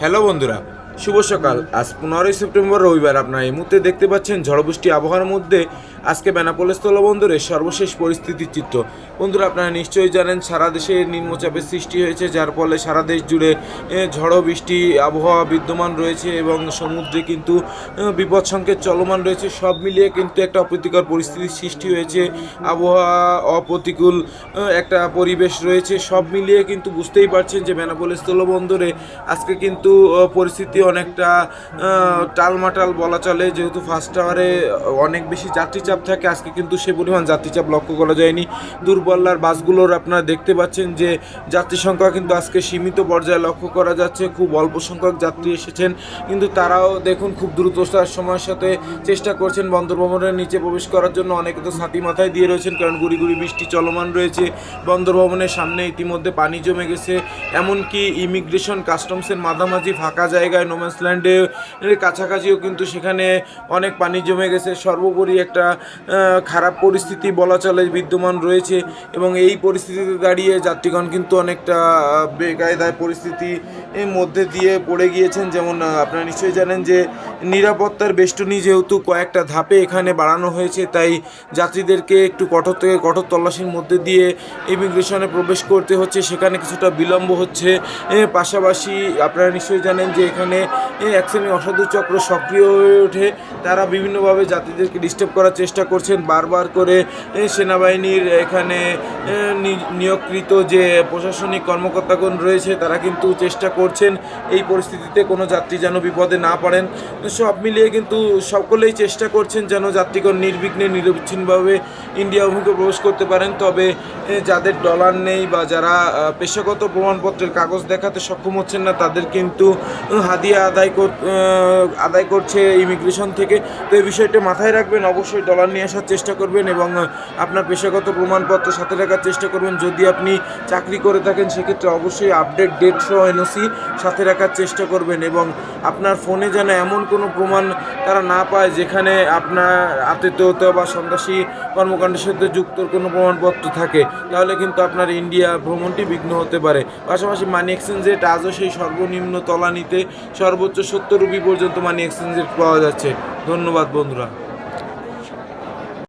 Hello বন্ধুরা শুভ সকাল। আজ পনেরোই সেপ্টেম্বর, রবিবার আপনারা এই মুহূর্তে দেখতে পাচ্ছেন ঝড় বৃষ্টি আবহাওয়ার মধ্যে আজকে বেনাপোল স্থলবন্দরের সর্বশেষ পরিস্থিতির চিত্র। বন্ধুরা, আপনারা নিশ্চয়ই জানেন, সারা দেশে নিম্নচাপের সৃষ্টি হয়েছে, যার ফলে সারা দেশ জুড়ে ঝড়ো বৃষ্টি, আবহাওয়া বিদ্যমান রয়েছে এবং সমুদ্রে কিন্তু বিপদ সংকেত চলমান রয়েছে। সব মিলিয়ে কিন্তু একটা অপ্রীতিকর পরিস্থিতির সৃষ্টি হয়েছে। আবহাওয়া অপ্রতিকূল একটা পরিবেশ রয়েছে। সব মিলিয়ে কিন্তু বুঝতেই পারছেন যে বেনাপোল স্থলবন্দরে আজকে কিন্তু পরিস্থিতি অনেকটা টালমাটাল বলা চলে। যেহেতু ফার্স্ট আওয়ারে অনেক বেশি যাত্রী চাপ থাকে, আজকে কিন্তু সে পরিমাণ যাত্রী চাপ লক্ষ্য করা যায়নি। দূরপাল্লার বাসগুলোর আপনারা দেখতে পাচ্ছেন যে, যাত্রী সংখ্যা কিন্তু আজকে সীমিত পর্যায়ে লক্ষ্য করা যাচ্ছে। খুব অল্প সংখ্যক যাত্রী এসেছেন। কিন্তু তারাও দেখুন খুব দ্রুততার সময়ের সাথে চেষ্টা করছেন বন্দর ভবনের নিচে প্রবেশ করার জন্য। অনেকে তো ছাতি মাথায় দিয়ে রয়েছেন, কারণ গুড়ি গুড়ি বৃষ্টি চলমান রয়েছে। বন্দর ভবনের সামনে ইতিমধ্যে পানি জমে গেছে। এমনকি ইমিগ্রেশন কাস্টমসের মাঝামাঝি ফাঁকা জায়গায় নোম্যান্স ল্যান্ডে কাছাকাছিও কিন্তু সেখানে অনেক পানি জমে গেছে। সর্বোপরি একটা খারাপ পরিস্থিতি বলা চলে, বিদ্যমান রয়েছে এবং এই পরিস্থিতিতে দাঁড়িয়ে যাত্রীগণ কিন্তু অনেকটা বেকায়দায় পরিস্থিতি মধ্যে দিয়ে পড়ে গিয়েছেন। যেমন আপনারা নিশ্চয়ই জানেন যে নিরাপত্তার বেষ্টনী যেহেতু কয়েকটা ধাপে এখানে বাড়ানো হয়েছে, তাই যাত্রীদেরকে একটু কঠোর থেকে কঠোর তল্লাশির মধ্যে দিয়ে ইমিগ্রেশনে প্রবেশ করতে হচ্ছে। সেখানে কিছুটা বিলম্ব হচ্ছে। পাশাপাশি আপনারা নিশ্চয়ই জানেন যে এখানে এক শ্রেণির অসাধু চক্র সক্রিয় হয়ে ওঠে। তারা বিভিন্নভাবে যাত্রীদেরকে ডিস্টার্ব করার চেষ্টা করছেন। বারবার করে সেনাবাহিনীর এখানে নিয়োগকৃত যে প্রশাসনিক কর্মকর্তাগণ রয়েছে, তারা কিন্তু চেষ্টা করছেন এই পরিস্থিতিতে কোনো যাত্রী যেন বিপদে না পড়েন। সব মিলিয়ে কিন্তু সকলেই চেষ্টা করছেন যেন যাত্রীগণ নির্বিঘ্নে, নিরবিচ্ছিন্নভাবে ইন্ডিয়া অভিমুখে প্রবেশ করতে পারেন। তবে যাদের ডলার নেই বা যারা পেশাগত প্রমাণপত্রের কাগজ দেখাতে সক্ষম হচ্ছেন না, তাদের কিন্তু হাদিয়া আদায় কর আদায় করছে ইমিগ্রেশন থেকে। তো এই বিষয়টা মাথায় রাখবেন, অবশ্যই ডলার নিয়ে আসার চেষ্টা করবেন এবং আপনার পেশাগত প্রমাণপত্র সাথে রাখার চেষ্টা করবেন। যদি আপনি চাকরি করে থাকেন, সেক্ষেত্রে অবশ্যই আপডেট ডেট সহ এনওসি সাথে রাখার চেষ্টা করবেন এবং আপনার ফোনে যেন এমন কোনো প্রমাণ তারা না পায় যেখানে আপনার আতিথ্যতা বা সন্ত্রাসী কর্মকাণ্ডের সাথে যুক্ত কোনো প্রমাণপত্র থাকে, তাহলে কিন্তু আপনার ইন্ডিয়া ভ্রমণটি বিঘ্ন হতে পারে। পাশাপাশি মানি এক্সচেঞ্জ রেট আজও সেই সর্বনিম্ন তলানিতে সর্বোচ্চ সত্তর রুপি পর্যন্ত মানি এক্সচেঞ্জ রেট পাওয়া যাচ্ছে। ধন্যবাদ, বন্ধুরা।